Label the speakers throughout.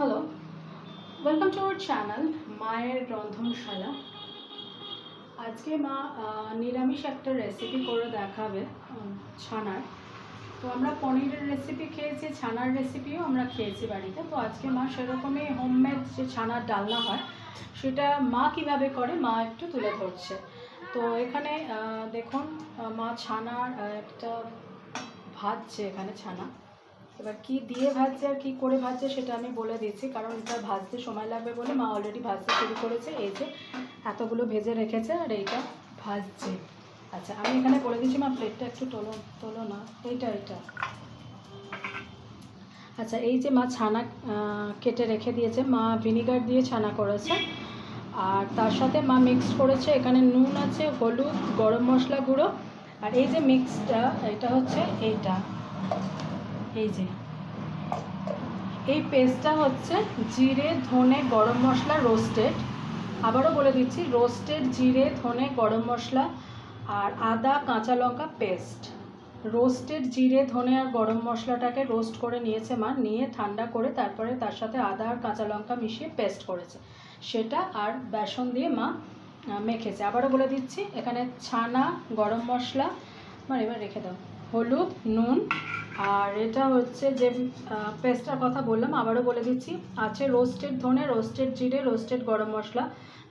Speaker 1: Hello welcome to our channel মায়ের রন্ধনশালা আজকে মা নিরামিষ একটা রেসিপি করে দেখাবে ছানার। তো আমরা পনিরের রেসিপি খেয়েছি, ছানার রেসিপিও আমরা খেয়েছি বাড়িতে। তো আজকে মা সেরকমই হোমমেড যে ছানার ডালনা হয়, সেটা মা কীভাবে করে, মা একটু তুলে ধরছে। তো এখানে দেখুন মা ছানার একটা ভাজছে এখানে ছানা। এবার কি দিয়ে ভাজছে আর কি করে ভাজছে সেটা আমি বলে দিচ্ছি, কারণ এটা ভাজতে সময় লাগবে বলে মা অলরেডি ভাজতে শুরু করেছে। এই যে এতগুলো ভেজে রেখেছে আর এইটা ভাজছে। আচ্ছা আমি এখানে বলে দিচ্ছি, মা প্লেটটা একটু তোলো তোলো না। এইটা এইটা। আচ্ছা এই যে মা ছানা কেটে রেখে দিয়েছে, মা ভিনিগার দিয়ে ছানা করেছে। আর তার সাথে মা মিক্স করেছে, এখানে নুন আছে, হলুদ, গরম মশলা গুঁড়ো। আর এই যে মিক্সটা এটা হচ্ছে এইটা। এই যে। এই পেস্টটা হচ্ছে জিরে, ধনে, গরম মশলা, রোস্টেড। আবারও বলে দিচ্ছি, রোস্টেড, জিরে, ধনে, গরম মশলা আর আদা, কাঁচা লঙ্কা পেস্ট। রোস্টেড, জিরে, ধনে আর গরম মশলাটাকে রোস্ট করে নিয়েছে মা, নিয়ে ঠান্ডা করে তারপরে তার সাথে আদা আর কাঁচা লঙ্কা মিশিয়ে পেস্ট করেছে। সেটা আর বেসন দিয়ে মা মেখেছে। আবারও বলে দিচ্ছি, এখানে ছানা, গরম মশলা মানে এবার রেখে দাও। হলুদ, নুন আর এটা হচ্ছে যে পেস্টটার কথা বললাম, আবারও বলে দিচ্ছি। আছে রোস্টেড ধনে রোস্টেড জিরে রোস্টেড গরম মশলা।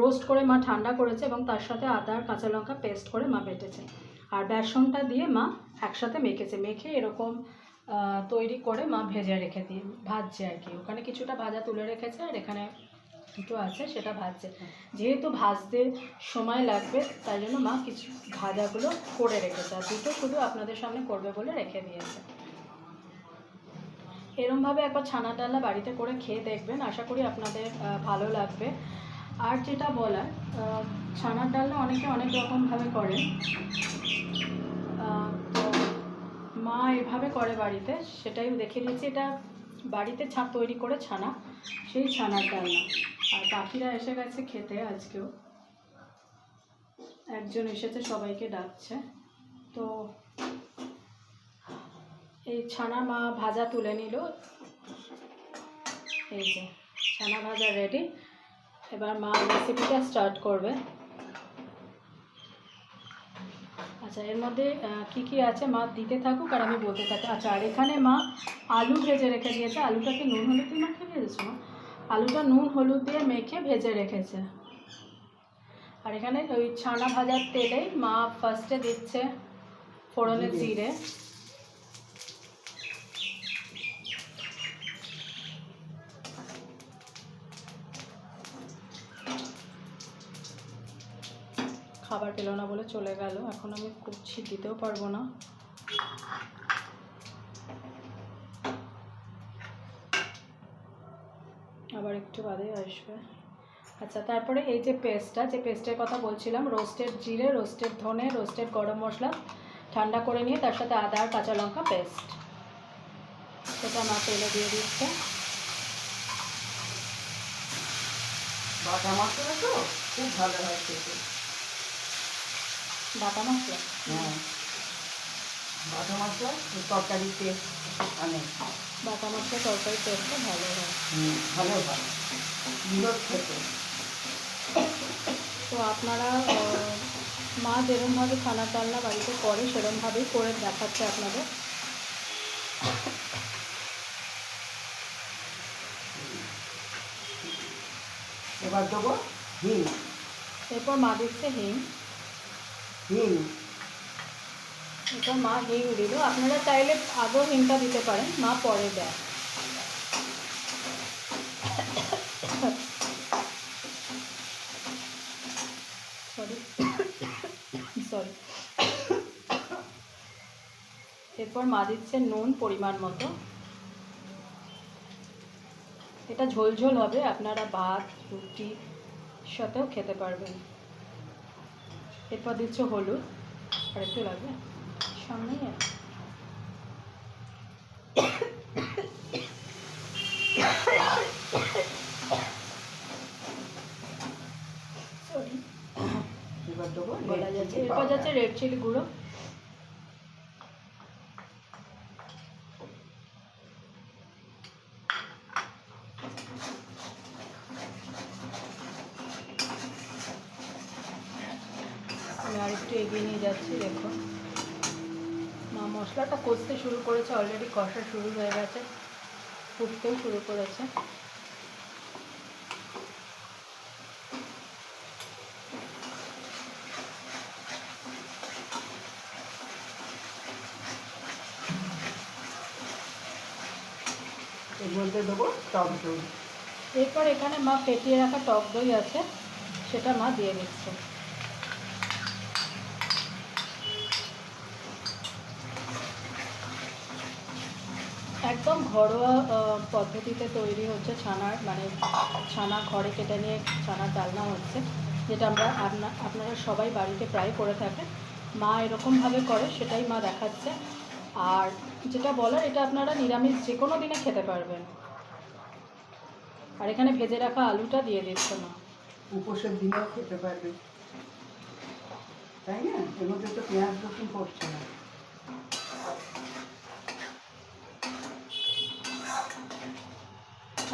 Speaker 1: রোস্ট করে মা ঠান্ডা করেছে এবং তার সাথে আদা আর কাঁচা লঙ্কা পেস্ট করে মা বেটেছে। আর বেসনটা দিয়ে মা একসাথে মেখেছে। মেখে এরকম তৈরি করে মা ভেজে রেখে দিয়ে, ভাজছে আর কি। ওখানে কিছুটা ভাজা তুলে রেখেছে আর এখানে দুটো আছে, সেটা ভাজছে। যেহেতু ভাজতে সময় লাগবে, তাই জন্য মা কিছু ভাজাগুলো করে রেখেছে। আর দুটো শুধু আপনাদের সামনে করবে বলে রেখে দিয়েছে। এরমভাবে একবার ছানা ডালা বাড়িতে করে খেয়ে দেখবেন। আশা করি আপনাদের ভালো লাগবে। আর যেটা বলার ছানার ডালনা অনেকে অনেক রকমভাবে করে। তো মা এভাবে করে বাড়িতে, সেটাই দেখে দিয়েছি এটা বাড়িতে ছা তৈরি করে ছানা, সেই ছানার ডালনা আর বাকিরা এসে গেছে খেতে আজকেও। একজন এসেছে, সবাইকে ডাকছে। তো এই ছানা মা ভাজা তুলে নিল। এই যে ছানা ভাজা রেডি এবার মা রেসিপিটা স্টার্ট করবে। আচ্ছা এর মধ্যে কি কি আছে? মা দিতে থাকুক আর আমি বলতে থাকি। আচ্ছা আর এখানে মা আলু ভেজে রেখে দিয়েছে। আলুটাকে নুন হলুদ দিয়ে মাখে ভেজেছো আলুটা নুন হলুদ দিয়ে মেখে ভেজে রেখেছে। আর এখানে ওই ছানা ভাজার তেলেই মা ফার্স্টে দিচ্ছে ফোড়নে জিরে। পেল না বলে চলে গেল। এখন আমি করছি, দিতেও পারব না। আবার একটু বাদে আসবে। আচ্ছা তারপরে এই যে পেস্টটা, যে পেস্টের কথা বলছিলাম, রোস্টেড জিরে, রোস্টেড ধনে, রোস্টেড গরম মশলা, ঠান্ডা করে নিয়ে তার সাথে আদা আর কাঁচা লঙ্কা পেস্ট। সেটা মা তেলে দিয়ে দিচ্ছে।
Speaker 2: বাটা তো? খুব ভালো হয় খেতে।
Speaker 1: বাটা মশলা?
Speaker 2: হ্যাঁ। বাটা মশলা তরকারিতে অনেক
Speaker 1: বাটা মশলা তরকারি পেস্টটা ভালো হয়।
Speaker 2: হুম, ভালো হয়। সুন্দর খেতে।
Speaker 1: তো আপনারা মা যেরমভাবে খানা টালনা বাড়িতে করে সেরমভাবেই করে দেখাচ্ছে আপনাদের।
Speaker 2: এবার দেবো হিং।
Speaker 1: এরপর মা দিচ্ছে হিং।
Speaker 2: হিং
Speaker 1: এটা মা হিং দিল। আপনারা চাইলে আগেও হিংটা দিতে পারেন। মা পরে দেয়। সরি সরি এরপর মা দিচ্ছে নুন পরিমাণ মতো। এটা ঝোল ঝোল হবে। আপনারা ভাত, রুটি সাথেও খেতে পারবেন। এরপর দিচ্ছে হলুদ আর একটু লাগবে? সামনেই এরপর। যাচ্ছে রেড চিলি গুঁড়ো। একটু এগিয়ে নিয়ে যাচ্ছি দেখুন মা মশলাটা কষতে শুরু করেছে অলরেডি কষা শুরু হয়ে গেছে ফুটতেও শুরু করেছে।
Speaker 2: এর মধ্যে দেবো টক দই।
Speaker 1: এরপর এখানে মা ফেটিয়ে রাখা টক দই আছে সেটা মা দিয়ে দিচ্ছে। একদম ঘরোয়া পদ্ধতিতে তৈরি হচ্ছে ছানার মানে ছানা ঘরে কেটে নিয়ে ছানার ডালনা হচ্ছে, যেটা আমরা আপনা, আপনারা সবাই বাড়িতে প্রায় করে থাকেন। মা এরকমভাবে করে, সেটাই মা দেখাচ্ছে। আর যেটা বলার, এটা আপনারা নিরামিষ যে কোনো দিনে খেতে পারবেন। আর এখানে ভেজে রাখা আলুটা দিয়ে দিচ্ছে মা।
Speaker 2: উপোসের দিনেও খেতে পারবে। তাই না? এর মধ্যে তো পেঁয়াজ রসুন পড়ছে না।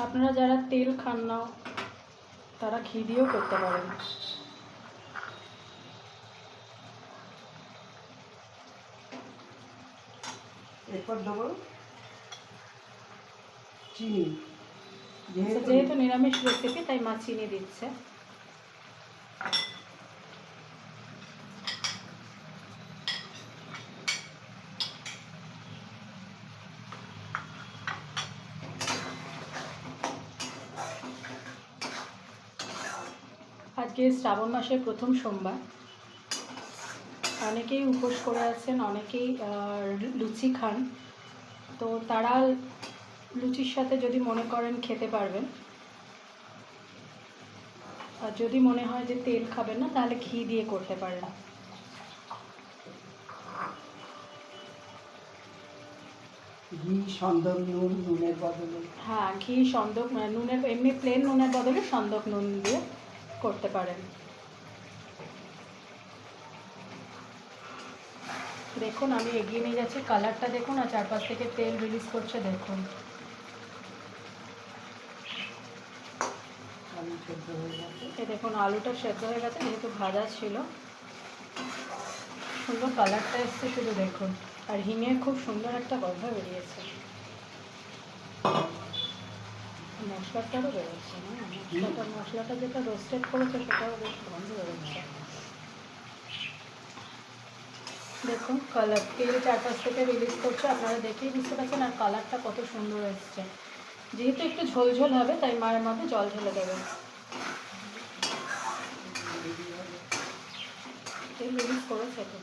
Speaker 1: আপনারা যারা তেল খান না তারা ঘি দিয়েও করতে পারেন।
Speaker 2: এরপর দেবো চিনি।
Speaker 1: আচ্ছা,
Speaker 2: যেহেতু
Speaker 1: যেহেতু নিরামিষ রেসিপি তাই মা চিনি দিচ্ছে আজকে শ্রাবণ মাসের প্রথম সোমবার। অনেকেই উপোস করে আছেন অনেকেই লুচি খান। তো তারা লুচির সাথে যদি মনে করেন খেতে পারবেন। আর যদি মনে হয় যে তেল খাবেন না তাহলে ঘি দিয়ে করতে পারেন।
Speaker 2: ঘি সন্দক নুন নুনের বদলে।
Speaker 1: হ্যাঁ ঘি সন্দক মানে নুনের এমনি প্লেন নুনের বদলে সন্দক নুন দিয়ে করতে পারেন। দেখুন আমি এগিয়ে নিয়ে যাচ্ছি। কালারটা দেখুন আর চারপাশ থেকে তেল রিলিজ করছে দেখুন। দেখুন আলুটা সেদ্ধ হয়ে গেছে যেহেতু ভাজা ছিল। সুন্দর কালারটা এসছে শুধু দেখুন। আর হিঙের খুব সুন্দর একটা গন্ধ বেরিয়েছে। মশলাটারও বেরোচ্ছে না? মশলাটা মশলাটা যেটা রোস্টেড করেছে সেটাও বেশ গন্ধ বেরোচ্ছে দেখুন কালার তেল চারপাশ থেকে রিলিজ করছে আপনারা দেখেই বুঝতে পারছেন আর কালারটা কত সুন্দর এসছে। যেহেতু একটু ঝোলঝোল হবে তাই মায়ের মধ্যে জল ঢেলে দেবেন তেল রিলিজ করেছে তো।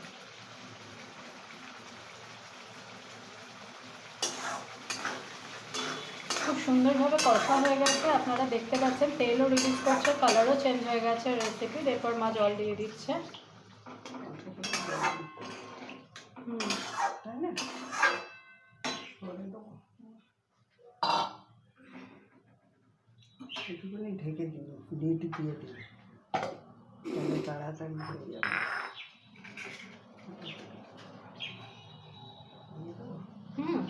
Speaker 1: সুন্দরভাবে কষা হয়ে গেছে। আপনারা দেখতে পাচ্ছেন তেলও রিলিজ করছে কালারও চেঞ্জ হয়ে গেছে রেসিপির এরপর মা জল দিয়ে দিচ্ছে। হুম
Speaker 2: তাই না? একটুখানি ঢেকে দিন লিড দিয়ে দিন তাহলে তাড়াতাড়ি হয়ে যাবে।
Speaker 1: হুম।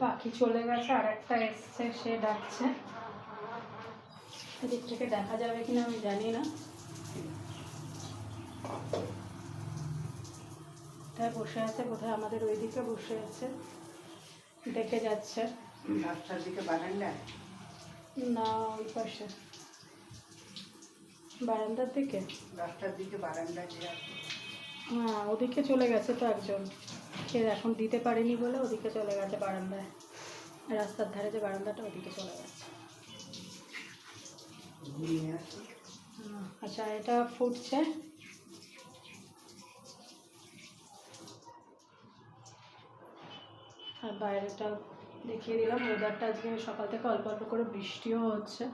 Speaker 1: পাখি চলে গেছে আর একটা এসছে সে ডাকছে। এদিক থেকে দেখা যাবে কিনা আমি জানি না। কোথায় বসে আছে? কোথায় আমাদের ওইদিকে বসে আছে? দেখে যাচ্ছে।
Speaker 2: রাস্তার দিকে বারান্দায়?
Speaker 1: না ওই পাশে। বারান্দার দিকে?
Speaker 2: রাস্তার দিকে বারান্দায় যে
Speaker 1: হ্যাঁ ওদিকে চলে গেছে তো একজন। সে এখন দিতে পারেনি বলে ওদিকে চলে গেছে বারান্দায়। রাস্তার ধারে যে বারান্দাটা ওদিকে চলে গেছে। আচ্ছা এটা ফুটছে। আর বাইরেটা দেখিয়ে দিলাম ওয়েদারটা আজকে সকাল থেকে অল্প অল্প করে বৃষ্টিও হচ্ছে।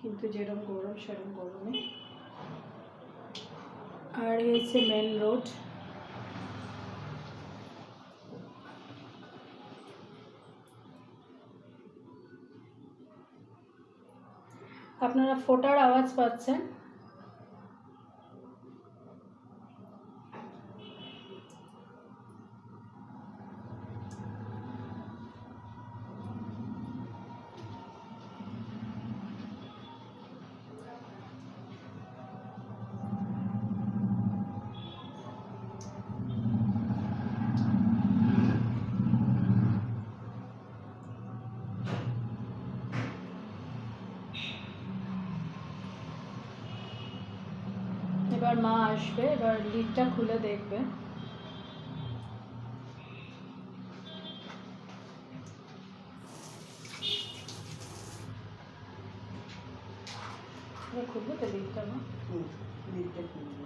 Speaker 1: কিন্তু যেরকম গরম সেরকম গরমই। আর এই হচ্ছে মেন রোড আপনারা ফোটার আওয়াজ পাচ্ছেন। মা আসবে এবার লিডটা খুলে দেখবে এবার খুলবে তো লিডটা মা
Speaker 2: হুম, লিডটা খুলবো।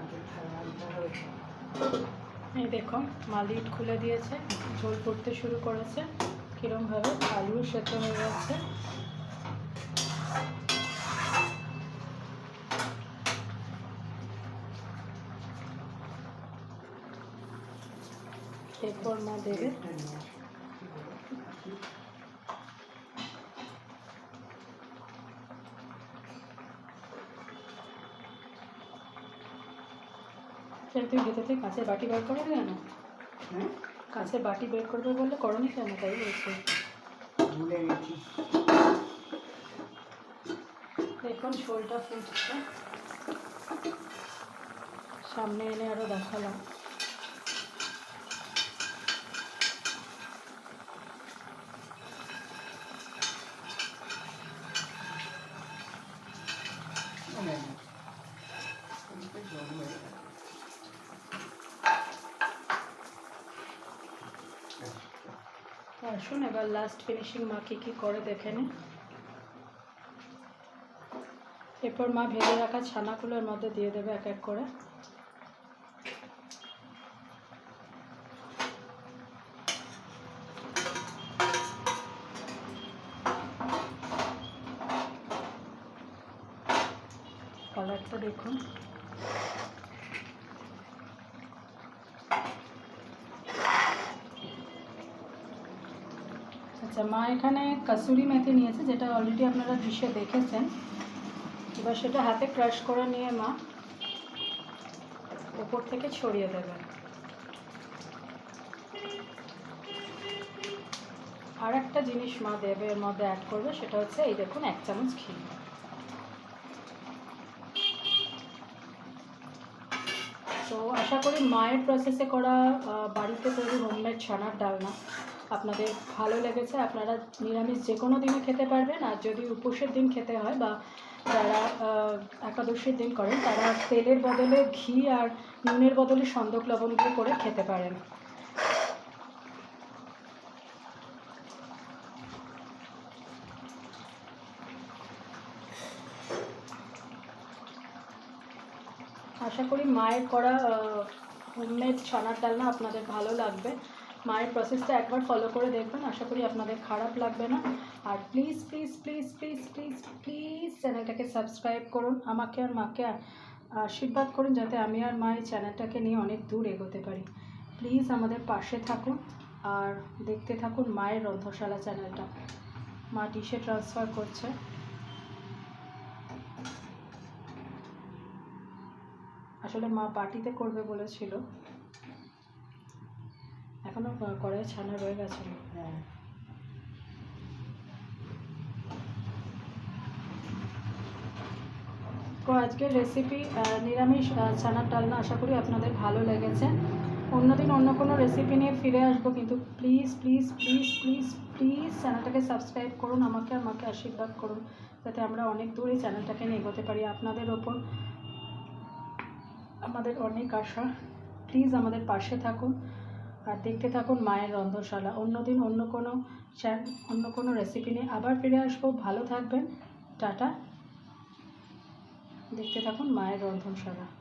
Speaker 2: আগে ঠান্ডা হয়েছে।
Speaker 1: এই দেখো মা লিড খুলে দিয়েছে, ঝোল পড়তে শুরু করেছে। কীরমভাবে আলু সেদ্ধ হয়ে যাচ্ছে এরপর মা দেবে থেকে কাঁচের বাটি বের করে কেন না?
Speaker 2: হ্যাঁ?
Speaker 1: কাঁচের বাটি বের করবে বললে করনি কেন? তাই বলছি।
Speaker 2: ভুলে গেছি
Speaker 1: দেখুন শোলটা ফুটছে। সামনে এনে আরও দেখালাম
Speaker 2: মনে নেই। এদিকে জল হয়ে গেছে।
Speaker 1: আসুন, এবার লাস্ট ফিনিশিং মা কী কী করে দেখে নিন। এরপর মা ভেজে রাখা ছানাগুলোর মধ্যে দিয়ে দেবে এক এক করে। কালারটা দেখুন। আচ্ছা মা এখানে কাসুরি মেথি নিয়েছে, যেটা অলরেডি আপনারা ডিশে দেখেছেন। এবার সেটা হাতে ক্রাশ করে নিয়ে মা ওপর থেকে ছড়িয়ে দেবে আর একটা জিনিস মা দেবে এর মধ্যে অ্যাড করবে, সেটা হচ্ছে এই দেখুন, এক চামচ ঘি। তো আশা করি মায়ের প্রসেসে করা বাড়িতে তৈরি হোমমেড ছানার ডালনা আপনাদের ভালো লেগেছে, আপনারা নিরামিষ যে কোনো দিনে খেতে পারবেন। আর যদি উপোসের দিন খেতে হয় বা যারা একাদশীর দিন করেন, তারা তেলের বদলে ঘি আর নুনের বদলে সন্দক লবণ দিয়ে করে খেতে পারেন। আশা করি মায়ের করা হোমমেড ছানার ডালনা আপনাদের ভালো লাগবে। মায়ের প্রসেসটা একবার ফলো করে দেখবেন। আশা করি আপনাদের খারাপ লাগবে না। আর please please please please please please চ্যানেলটাকে সাবস্ক্রাইব করুন। আমাকে আর মাকে আশীর্বাদ করুন যাতে আমি আর মা এই চ্যানেলটাকে নিয়ে অনেক দূর এগোতে পারি। প্লিজ আমাদের পাশে থাকুন আর দেখতে থাকুন মায়ের রন্ধশালা চ্যানেলটা মা ডিশে ট্রান্সফার করছে। আসলে মা পার্টিতে করবে বলেছিল। এখনও কড়াই ছানা রয়ে গেছে।
Speaker 2: হ্যাঁ।
Speaker 1: তো আজকের রেসিপি নিরামিষ ছানার ডালনা আশা করি আপনাদের ভালো লেগেছে। অন্যদিন অন্য কোনো রেসিপি নিয়ে ফিরে আসব কিন্তু please please please please please চ্যানেলটাকে সাবস্ক্রাইব করুন আমাকে আর মাকে আশীর্বাদ করুন যাতে আমরা অনেক দূর চ্যানেলটাকে নিয়ে এগোতে পারি আপনাদের ওপর। আমাদের অনেক আশা। প্লিজ আমাদের পাশে থাকুন। আর দেখতে থাকুন মায়ের রন্ধনশালা। অন্যদিন অন্য কোনো অন্য কোনো রেসিপি নিয়ে আবার ফিরে আসব। ভালো থাকবেন। টাটা। দেখতে থাকুন মায়ের রন্ধনশালা।